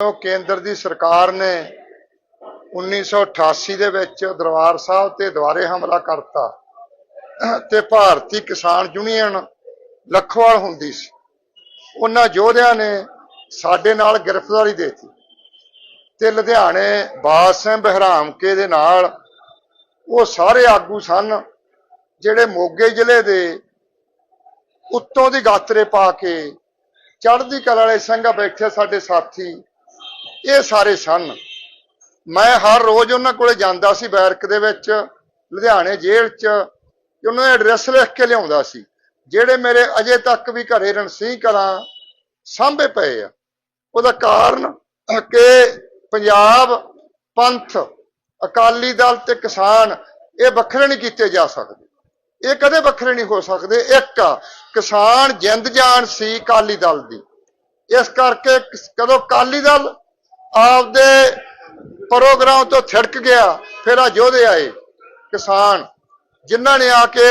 ਉਹ ਕੇਂਦਰ ਦੀ ਸਰਕਾਰ ਨੇ 1988 ਦੇ ਵਿੱਚ ਦਰਬਾਰ ਸਾਹਿਬ ਤੇ ਦੁਆਰੇ ਹਮਲਾ ਕਰਤਾ ਤੇ ਭਾਰਤੀ ਕਿਸਾਨ ਯੂਨੀਅਨ ਲੱਖਵਾਲ ਹੁੰਦੀ ਸੀ। ਉਹਨਾਂ ਯੋਧਿਆਂ ਨੇ ਸਾਡੇ ਨਾਲ ਗ੍ਰਿਫਤਾਰੀ ਦੇਤੀ ਤੇ ਲੁਧਿਆਣੇ ਬਾਸ ਸਿੰਘ ਬਹਿਰਾਮ ਦੇ ਨਾਲ ਉਹ ਸਾਰੇ ਆਗੂ ਸਨ ਜਿਹੜੇ ਮੋਗੇ ਜ਼ਿਲ੍ਹੇ ਦੇ ਉੱਤੋਂ ਦੀ ਗਾਤਰੇ ਪਾ ਕੇ ਚੜ੍ਹਦੀ ਕਲਾ ਵਾਲੇ ਸਿੰਘ ਬੈਠੇ ਸਾਡੇ ਸਾਥੀ ਇਹ ਸਾਰੇ ਸਨ। ਮੈਂ ਹਰ ਰੋਜ਼ ਉਹਨਾਂ ਕੋਲੇ ਜਾਂਦਾ ਸੀ ਬੈਰਕ ਦੇ ਵਿੱਚ ਲੁਧਿਆਣੇ ਜੇਲ੍ਹ 'ਚ ਉਹਨਾਂ ਦਾ ਐਡਰੈਸ ਲਿਖ ਕੇ ਲਿਆਉਂਦਾ ਸੀ। ਜਿਹੜੇ ਮੇਰੇ ਅਜੇ ਤੱਕ ਵੀ ਘਰੇ ਰਣਸੀ ਕਲਾਂ ਸਾਂਭੇ ਪਏ ਆ। ਉਹਦਾ ਕਾਰਨ ਕਿ ਪੰਜਾਬ ਪੰਥ ਅਕਾਲੀ ਦਲ ਤੇ ਕਿਸਾਨ ਇਹ ਵੱਖਰੇ ਨਹੀਂ ਕੀਤੇ ਜਾ ਸਕਦੇ। ਇਹ ਕਦੇ ਵੱਖਰੇ ਨਹੀਂ ਹੋ ਸਕਦੇ। ਇੱਕ ਆ, ਕਿਸਾਨ ਜਿੰਦ ਜਾਨ ਸੀ ਅਕਾਲੀ ਦਲ ਦੀ। ਇਸ ਕਰਕੇ ਕਦੋਂ ਅਕਾਲੀ ਦਲ ਆਪਦੇ ਪ੍ਰੋਗਰਾਮ ਤੋਂ ਥਿੜਕ ਗਿਆ, ਫਿਰ ਆ ਯੋਧੇ ਆਏ ਕਿਸਾਨ, ਜਿਨ੍ਹਾਂ ਨੇ ਆ ਕੇ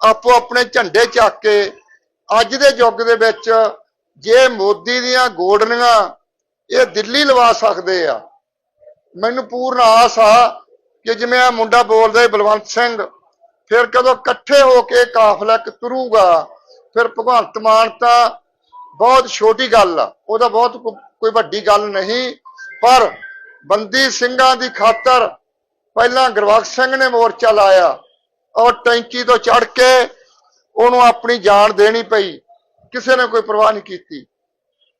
ਆਪੋ ਆਪਣੇ ਝੰਡੇ ਚੱਕ ਕੇ ਅੱਜ ਦੇ ਯੁੱਗ ਦੇ ਵਿੱਚ ਜੇ ਮੋਦੀ ਦੀਆਂ ਗੋਡਨੀਆਂ ਇਹ ਦਿੱਲੀ ਲਵਾ ਸਕਦੇ ਆ, ਮੈਨੂੰ ਪੂਰਨ ਆਸ ਆ ਕਿ ਜਿਵੇਂ ਆ ਮੁੰਡਾ ਬੋਲਦਾ ਬਲਵੰਤ ਸਿੰਘ, ਫਿਰ ਕਦੋਂ ਇਕੱਠੇ ਹੋ ਕੇ ਕਾਫਲਾ ਇੱਕ ਤੁਰੂਗਾ ਫਿਰ ਭਗਵੰਤ ਮਾਨ ਤਾਂ ਬਹੁਤ ਛੋਟੀ ਗੱਲ ਆ, ਉਹਦਾ ਬਹੁਤ ਕੋਈ ਵੱਡੀ ਗੱਲ ਨਹੀਂ ਪਰ ਬੰਦੀ ਸਿੰਘਾਂ ਦੀ ਖਾਤਰ ਪਹਿਲਾਂ ਗੁਰਬਖਸ਼ ਸਿੰਘ ਨੇ ਮੋਰਚਾ ਲਾਇਆ। ਔਰ ਟੈਂਕੀ ਤੋਂ ਚੜ ਕੇ ਉਹਨੂੰ ਆਪਣੀ ਜਾਨ ਦੇਣੀ ਪਈ। ਕਿਸੇ ਨੇ ਕੋਈ ਪਰਵਾਹ ਨਹੀਂ ਕੀਤੀ।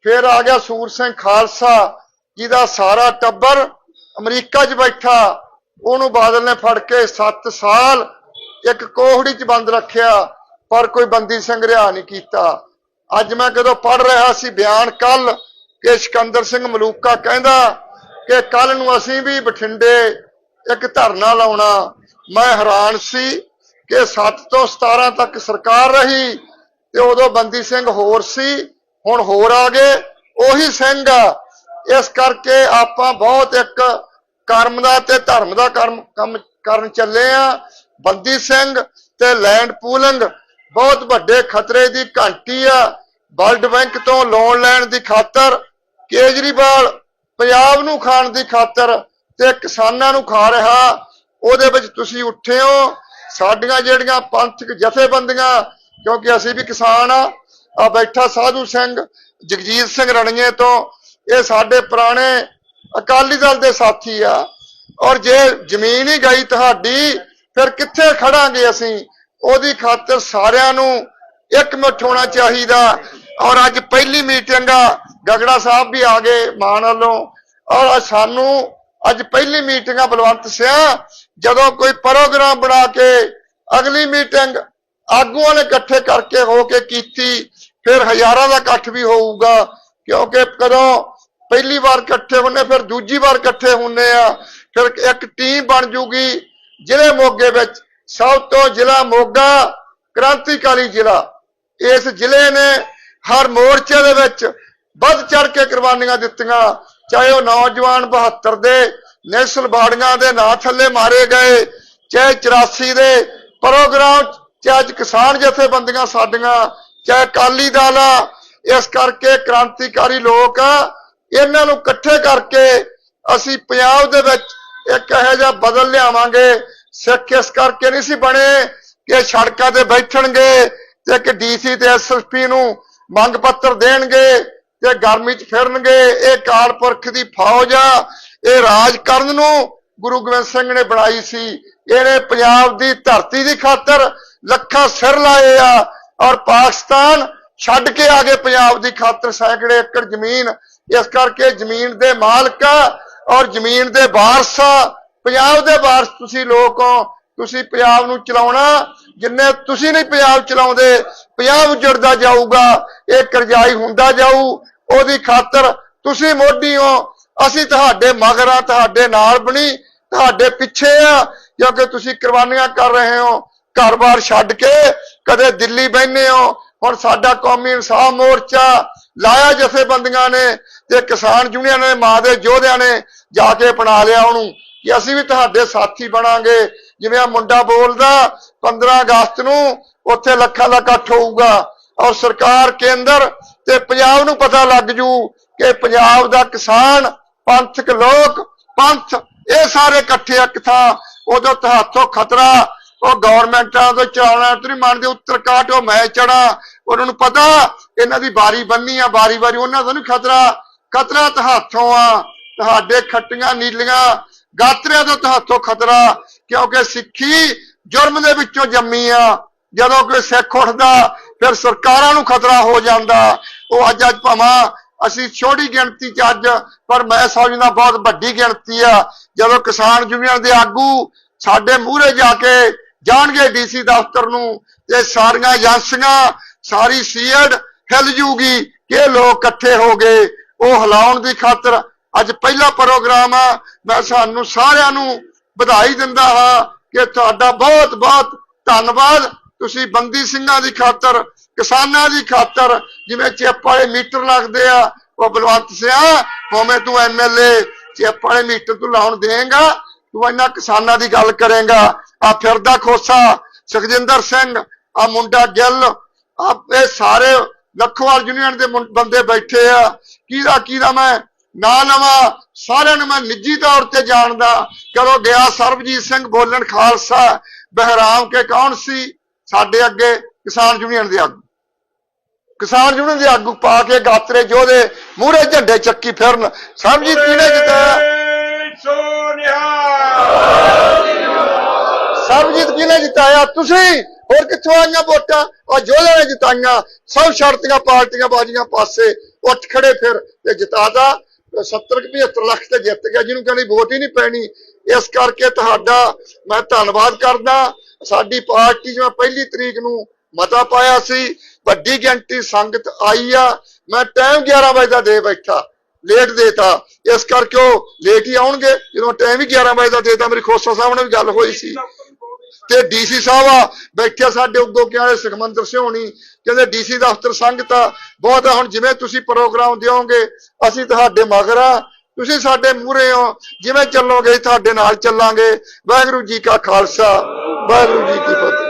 ਫਿਰ ਆ ਗਿਆ ਸੂਰ ਸਿੰਘ ਖਾਲਸਾ, ਜਿਹਦਾ ਸਾਰਾ ਟੱਬਰ ਅਮਰੀਕਾ 'ਚ ਬੈਠਾ। ਉਹਨੂੰ ਬਾਦਲ ਨੇ ਫੜ ਕੇ 7 ਸਾਲ ਇੱਕ ਕੋਹੜੀ 'ਚ ਬੰਦ ਰੱਖਿਆ, ਪਰ ਕੋਈ ਬੰਦੀ ਸਿੰਘ ਰਿਹਾ ਨਹੀਂ ਕੀਤਾ। ਅੱਜ ਮੈਂ ਕਦੋਂ ਪੜ ਰਿਹਾ ਸੀ ਬਿਆਨ ਕੱਲ ਕਿ ਸਿਕੰਦਰ ਸਿੰਘ ਮਲੂਕਾ ਕਹਿੰਦਾ ਕਿ ਕੱਲ ਨੂੰ ਅਸੀਂ ਵੀ ਬਠਿੰਡੇ ਇੱਕ ਧਰਨਾ ਲਾਉਣਾ। ਮੈਂ ਹੈਰਾਨ ਸੀ ਕਿ 7 ਤੋਂ 17 ਤੱਕ ਸਰਕਾਰ ਰਹੀ ਤੇ ਉਦੋਂ ਬੰਦੀ ਸਿੰਘ ਹੋਰ ਸੀ, ਹੁਣ ਹੋਰ ਆ ਗਏ। ਉਹੀ ਸਿੰਘ ਆ। ਇਸ ਕਰਕੇ ਆਪਾਂ ਬਹੁਤ ਇੱਕ ਕਰਮ ਦਾ ਤੇ ਧਰਮ ਦਾ ਕਰਮ ਕੰਮ ਕਰਨ ਚੱਲੇ ਆ। ਬੰਦੀ ਸਿੰਘ ਤੇ ਲੈਂਡ ਪੂਲਿੰਗ ਬਹੁਤ ਵੱਡੇ ਖਤਰੇ ਦੀ ਘੰਟੀ ਆ। ਵਰਲਡ ਬੈਂਕ ਤੋਂ ਲੋਨ ਲੈਣ ਦੀ ਖਾਤਰ ਕੇਜਰੀਵਾਲ ਪੰਜਾਬ ਨੂੰ ਖਾਣ ਦੀ ਖਾਤਰ ਤੇ ਕਿਸਾਨਾਂ ਨੂੰ ਖਾ ਰਿਹਾ, ਉਹਦੇ ਵਿੱਚ ਤੁਸੀਂ ਉੱਠੇ ਹੋ। ਸਾਡੀਆਂ ਜਿਹੜੀਆਂ ਪੰਥਕ ਜਥੇਬੰਦੀਆਂ, ਕਿਉਂਕਿ ਅਸੀਂ ਵੀ ਕਿਸਾਨ ਆ ਆ ਬੈਠਾ ਸਾਧੂ ਸਿੰਘ, ਜਗਜੀਤ ਸਿੰਘ ਰਣੀਏ ਤੋਂ, ਇਹ ਸਾਡੇ ਪੁਰਾਣੇ ਅਕਾਲੀ ਦਲ ਦੇ ਸਾਥੀ ਆ। ਔਰ ਜੇ ਜ਼ਮੀਨ ਹੀ ਗਈ ਤੁਹਾਡੀ, ਫਿਰ ਕਿੱਥੇ ਖੜਾਂਗੇ ਅਸੀਂ? ਉਹਦੀ ਖਾਤਰ ਸਾਰਿਆਂ ਨੂੰ ਇੱਕ ਮਿੱਠ ਹੋਣਾ ਚਾਹੀਦਾ। ਔਰ ਅੱਜ ਪਹਿਲੀ ਮੀਟਿੰਗ ਆ ਗਗੜਾ ਸਾਹਿਬ ਵੀ ਆ ਗਏ ਮਾਨ ਵੱਲੋਂ। ਔਰ ਸਾਨੂੰ ਅੱਜ ਪਹਿਲੀ ਮੀਟਿੰਗ ਆ ਬਲਵੰਤ ਸਿਆ, ਜਦੋਂ ਕੋਈ ਪ੍ਰੋਗਰਾਮ ਬਣਾ ਕੇ ਅਗਲੀ ਮੀਟਿੰਗ ਆਗੂਆਂ ਨੇ ਇਕੱਠੇ ਕਰਕੇ ਹੋ ਕੇ ਕੀਤੀ, ਫਿਰ ਹਜ਼ਾਰਾਂ ਦਾ ਇਕੱਠ ਵੀ ਹੋਊਗਾ, ਕਿਉਂਕਿ ਕਦੋਂ ਪਹਿਲੀ ਵਾਰ ਇਕੱਠੇ ਹੁੰਨੇ, ਫਿਰ ਦੂਜੀ ਵਾਰ ਇਕੱਠੇ ਹੁੰਨੇ ਆ, ਫਿਰ ਇੱਕ ਟੀਮ ਬਣ ਜੂਗੀ ਜ਼ਿਲ੍ਹੇ ਮੋਗੇ ਵਿੱਚ। ਸਭ ਤੋਂ ਜ਼ਿਲ੍ਹਾ ਮੋਗਾ, ਕ੍ਰਾਂਤੀਕਾਰੀ ਜ਼ਿਲ੍ਹਾ। ਇਸ ਜ਼ਿਲ੍ਹੇ ਨੇ ਹਰ ਮੋਰਚੇ ਦੇ ਵਿੱਚ ਵੱਧ ਚੜ ਕੇ ਕੁਰਬਾਨੀਆਂ ਦਿੱਤੀਆਂ। ਚਾਹੇ ਉਹ ਨੌਜਵਾਨ 72 ਦੇ, ਨੈਸ਼ਨਲ ਬਾੜੀਆਂ ਦੇ ਨਾਂ ਥੱਲੇ ਮਾਰੇ ਗਏ, ਚਾਹੇ 84 ਦੇ, ਪ੍ਰੋਗਰਾਮ ਚਾਹੇ ਅੱਜ ਕਿਸਾਨ ਜਥੇਬੰਦੀਆਂ ਸਾਡੀਆਂ, ਚਾਹੇ ਅਕਾਲੀ ਦਲ ਆ, ਇਸ ਕਰਕੇ ਕ੍ਰਾਂਤੀਕਾਰੀ ਲੋਕ ਆ, ਇਹਨਾਂ ਨੂੰ ਇਕੱਠੇ ਕਰਕੇ ਅਸੀਂ ਪੰਜਾਬ ਦੇ ਵਿੱਚ ਇੱਕ ਇਹੋ ਜਿਹਾ ਬਦਲ ਲਿਆਵਾਂਗੇ। ਸਿੱਖ ਇਸ ਕਰਕੇ ਨਹੀਂ ਸੀ ਬਣੇ ਕਿ ਸੜਕਾਂ ਤੇ ਬੈਠਣਗੇ ਤੇ ਕਿ ਡੀਸੀ ਤੇ ਐਸਐਸਪੀ ਨੂੰ ਮੰਗ ਪੱਤਰ ਦੇਣਗੇ। ਤੇ ਗਰਮੀ 'ਚ ਫਿਰਨਗੇ, ਇਹ ਕਾਲਪੁਰਖ ਦੀ ਫੌਜ ਆ। ਇਹ ਰਾਜ ਕਰਨ ਨੂੰ ਗੁਰੂ ਗੋਬਿੰਦ ਸਿੰਘ ਨੇ ਬਣਾਈ ਸੀ। ਇਹਨੇ ਪੰਜਾਬ ਦੀ ਧਰਤੀ ਦੀ ਖਾਤਰ ਲੱਖਾਂ ਸਿਰ ਲਾਏ ਆ ਔਰ ਪਾਕਿਸਤਾਨ ਛੱਡ ਕੇ ਆ ਗਏ ਪੰਜਾਬ ਦੀ ਖਾਤਰ ਸੈਂਕੜੇ ਏਕੜ ਜ਼ਮੀਨ। ਇਸ ਕਰਕੇ ਜ਼ਮੀਨ ਦੇ ਮਾਲਕ ਆ ਔਰ ਜ਼ਮੀਨ ਦੇ ਵਾਰਸ ਆ। ਪੰਜਾਬ ਦੇ ਵਾਰਸ ਤੁਸੀਂ ਲੋਕ ਹੋ, ਤੁਸੀਂ ਪੰਜਾਬ ਨੂੰ ਚਲਾਉਣਾ। ਜਿੰਨੇ ਤੁਸੀਂ ਨਹੀਂ ਪੰਜਾਬ ਚਲਾਉਂਦੇ, ਪੰਜਾਬ ਜੁੜਦਾ ਜਾਊਗਾ, ਇਹ ਕਰਜ਼ਾਈ ਹੁੰਦਾ ਜਾਊ। ਉਹਦੀ ਖਾਤਰ ਤੁਸੀਂ ਮੋਢੀ ਹੋ। ਅਸੀਂ ਤੁਹਾਡੇ ਮਗਰ ਆ, ਤੁਹਾਡੇ ਨਾਲ ਬਣੀ, ਤੁਹਾਡੇ ਪਿੱਛੇ ਆ, ਕਿਉਂਕਿ ਤੁਸੀਂ ਕੁਰਬਾਨੀਆਂ ਕਰ ਰਹੇ ਹੋ। ਘਰ-ਬਾਰ ਛੱਡ ਕੇ ਕਦੇ ਦਿੱਲੀ ਬੈਠੇ ਹੋ। ਹੁਣ ਸਾਡਾ ਕੌਮੀ ਇਨਸਾਫ ਮੋਰਚਾ ਲਾਇਆ ਜਥੇਬੰਦੀਆਂ ਨੇ ਤੇ ਕਿਸਾਨ ਯੂਨੀਅਨ ਨੇ, ਮਾਂ ਦੇ ਯੋਧਿਆਂ ਨੇ ਜਾ ਕੇ ਅਪਣਾ ਲਿਆ ਉਹਨੂੰ ਕਿ ਅਸੀਂ ਵੀ ਤੁਹਾਡੇ ਸਾਥੀ ਬਣਾਂਗੇ। ਜਿਵੇਂ ਆ ਮੁੰਡਾ ਬੋਲਦਾ 15 ਅਗਸਤ ਨੂੰ ਉੱਥੇ ਲੱਖਾਂ ਦਾ ਇਕੱਠ ਹੋਊਗਾ। ਔਰ ਸਰਕਾਰ ਕੇਂਦਰ ਤੇ ਪੰਜਾਬ ਨੂੰ ਪਤਾ ਲੱਗ ਜੂ ਕਿ ਪੰਜਾਬ ਦਾ ਕਿਸਾਨ, ਪੰਥਕ ਲੋਕ, ਪੰਥ, ਇਹ ਸਾਰੇ ਇਕੱਠੇ ਇੱਕ ਥਾਂ। ਉਦੋਂ ਹੱਥੋਂ ਖਤਰਾ, ਉਹ ਗਵਰਨਮੈਂਟਾਂ ਤੋਂ ਚਲਾਉਣਾ ਤੇਰੀ ਮਨ ਦੇ ਉੱਤਰ ਕਾਟ ਉਹ ਮੈਂ ਚੜਾ ਉਹਨਾਂ ਨੂੰ ਪਤਾ, ਇਹਨਾਂ ਦੀ ਬਾਰੀ ਬੰਨੀ ਆ ਬਾਰੀ ਬਾਰੀ ਉਹਨਾਂ ਦਾ ਨਹੀਂ ਖਤਰਾ। ਖਤਰਾ ਤਾਂ ਹੱਥੋਂ ਆ, ਤੁਹਾਡੇ ਖੱਟੀਆਂ ਨੀਲੀਆਂ, ਗਾਤਰਿਆਂ ਤੋਂ ਹੱਥੋਂ ਖਤਰਾ, ਕਿਉਂਕਿ ਸਿੱਖੀ ਜੁਰਮ ਦੇ ਵਿੱਚੋਂ ਜੰਮੀ ਆ। ਜਦੋਂ ਕੋਈ ਸਿੱਖ ਉੱਠਦਾ, ਫਿਰ ਸਰਕਾਰਾਂ ਨੂੰ ਖਤਰਾ ਹੋ ਜਾਂਦਾ। ਉਹ ਅੱਜ ਅੱਜ ਭਾਵਾਂ ਅਸੀਂ ਛੋਟੀ ਗਿਣਤੀ ਚ ਅੱਜ, ਪਰ ਮੈਂ ਸਮਝਦਾ ਬਹੁਤ ਵੱਡੀ ਗਿਣਤੀ ਆ। ਜਦੋਂ ਕਿਸਾਨ ਯੂਨੀਅਨ ਦੇ ਆਗੂ ਸਾਡੇ ਮੂਹਰੇ ਜਾ ਕੇ ਜਾਣਗੇ ਡੀਸੀ ਦਫ਼ਤਰ ਨੂੰ, ਤੇ ਸਾਰੀਆਂ ਏਜੰਸੀਆਂ, ਸਾਰੀ ਸੀਐਡ ਹਿਲ ਜੂਗੀ ਕਿ ਲੋਕ ਇਕੱਠੇ ਹੋ ਗਏ। ਉਹ ਹਿਲਾਉਣ ਦੀ ਖਾਤਰ ਅੱਜ ਪਹਿਲਾ ਪ੍ਰੋਗਰਾਮ ਆ। ਮੈਂ ਸਾਨੂੰ ਸਾਰਿਆਂ ਨੂੰ ਵਧਾਈ ਦਿੰਦਾ ਹਾਂ ਕਿ ਤੁਹਾਡਾ ਬਹੁਤ ਬਹੁਤ ਧੰਨਵਾਦ। ਤੁਸੀਂ ਬੰਦੀ ਸਿੰਘਾਂ ਦੀ ਖਾਤਰ ਕਿਸਾਨਾਂ ਦੀ ਖਾਤਰ, ਜਿਵੇਂ ਚਿੱਪ ਵਾਲੇ ਮੀਟਰ ਲੱਗਦੇ ਆ, ਉਹ ਬਲਵੰਤ ਸਿਆ, ਭਾਵੇਂ ਤੂੰ ਐਮਐਲਏ ਚਿੱਪ ਵਾਲੇ ਮੀਟਰ ਤੂੰ ਲਾਉਣ ਦੇਂਗਾ ਤੂੰ ਇਹਨਾਂ ਕਿਸਾਨਾਂ ਦੀ ਗੱਲ ਕਰੇਗਾ। ਆ ਫਿਰਦਾ ਖੋਸਾ, ਸੁਖਜਿੰਦਰ ਸਿੰਘ, ਆ ਮੁੰਡਾ ਗਿੱਲ, ਆ ਇਹ ਸਾਰੇ ਲੱਖਵਾਲ ਯੂਨੀਅਨ ਦੇ ਬੰਦੇ ਬੈਠੇ ਆ। ਕਿਹਦਾ ਕਿਹਦਾ ਮੈਂ ਨਾ ਲਵਾਂ, ਸਾਰਿਆਂ ਨੂੰ ਮੈਂ ਨਿੱਜੀ ਤੌਰ ਤੇ ਜਾਣਦਾ। ਚਲੋ ਗਿਆ ਸਰਬਜੀਤ ਸਿੰਘ ਬੋਲਣ ਖਾਲਸਾ, ਬਹਿਰਾਮ ਕੇ ਕੌਣ ਸੀ? ਸਾਡੇ ਅੱਗੇ ਕਿਸਾਨ ਯੂਨੀਅਨ ਦੇ ਆਗੂ। ਕਿਸਾਨ ਯੂਨੀਅਨ ਦੇ ਆਗੂ ਪਾ ਕੇ ਗਾਤਰੇ ਜੋਧੇ ਮੂਹਰੇ ਝੰਡੇ ਚੱਕੀ ਫਿਰਨ। ਸਰਬਜੀਤ ਕਿਹਨੇ ਜਿਤਾਇਆ ਸਰਬਜੀਤ ਕਿਹਨੇ ਜਿਤਾਇਆ। ਤੁਸੀਂ ਹੋਰ ਕਿੱਥੋਂ ਆਈਆਂ ਵੋਟਾਂ? ਆ ਜੋਧੇ ਨੇ ਜਿਤਾਈਆਂ, ਸਭ ਸ਼ਰਤੀਆਂ ਪਾਰਟੀਆਂ ਬਾਜੀਆਂ ਪਾਸੇ ਉੱਠ ਖੜੇ ਫਿਰ ਤੇ ਜਿਤਾਦਾ 70 ਕੁ 75 ਲੱਖ ਤੇ ਜਿੱਤ ਗਿਆ, ਜਿਹਨੂੰ ਕਹਿੰਦੀ ਵੋਟ ਹੀ ਨਹੀਂ ਪੈਣੀ। ਇਸ ਕਰਕੇ ਤੁਹਾਡਾ ਮੈਂ ਧੰਨਵਾਦ ਕਰਦਾ। ਸਾਡੀ ਪਾਰਟੀ ਜਿਵੇਂ ਪਹਿਲੀ ਤਰੀਕ ਨੂੰ ਮਤਾ ਪਾਇਆ ਸੀ, ਵੱਡੀ ਗਿਣਤੀ ਸੰਗਤ ਆਈ ਆ। ਮੈਂ ਟਾਈਮ 11 ਵਜੇ ਦਾ ਦੇ ਬੈਠਾ ਲੇਟ ਦੇਤਾ। ਇਸ ਕਰਕੇ ਉਹ ਲੇਟ ਹੀ ਆਉਣਗੇ। ਜਦੋਂ ਟਾਈਮ ਹੀ 11 ਵਜੇ ਦਾ ਦੇਤਾ, ਮੇਰੀ ਖੋਸਾ ਸਾਹਿਬ ਨਾਲ ਵੀ ਗੱਲ ਹੋਈ ਸੀ। ਤੇ ਡੀਸੀ ਸਾਹਿਬ ਆ, ਬੈਠੇ ਸਾਡੇ ਉਦੋਂ ਕਿਹਾ ਸੁਖਮੰਦਰ ਸਿਉਣੀ। ਕਹਿੰਦੇ ਡੀਸੀ ਦਫ਼ਤਰ ਸੰਗਤ ਆ, ਬਹੁਤ ਆ। ਹੁਣ ਜਿਵੇਂ ਤੁਸੀਂ ਪ੍ਰੋਗਰਾਮ ਦਿਓਗੇ, ਅਸੀਂ ਤੁਹਾਡੇ ਮਗਰ ਆ। ਤੁਸੀਂ ਸਾਡੇ ਮੂਹਰੇ ਹੋ। ਜਿਵੇਂ ਚੱਲੋਗੇ ਤੁਹਾਡੇ ਨਾਲ ਚੱਲਾਂਗੇ। ਵਾਹਿਗੁਰੂ ਜੀ ਕਾ ਖਾਲਸਾ, ਵਾਹਿਗੁਰੂ ਜੀ ਕੀ ਫਤਿਹ।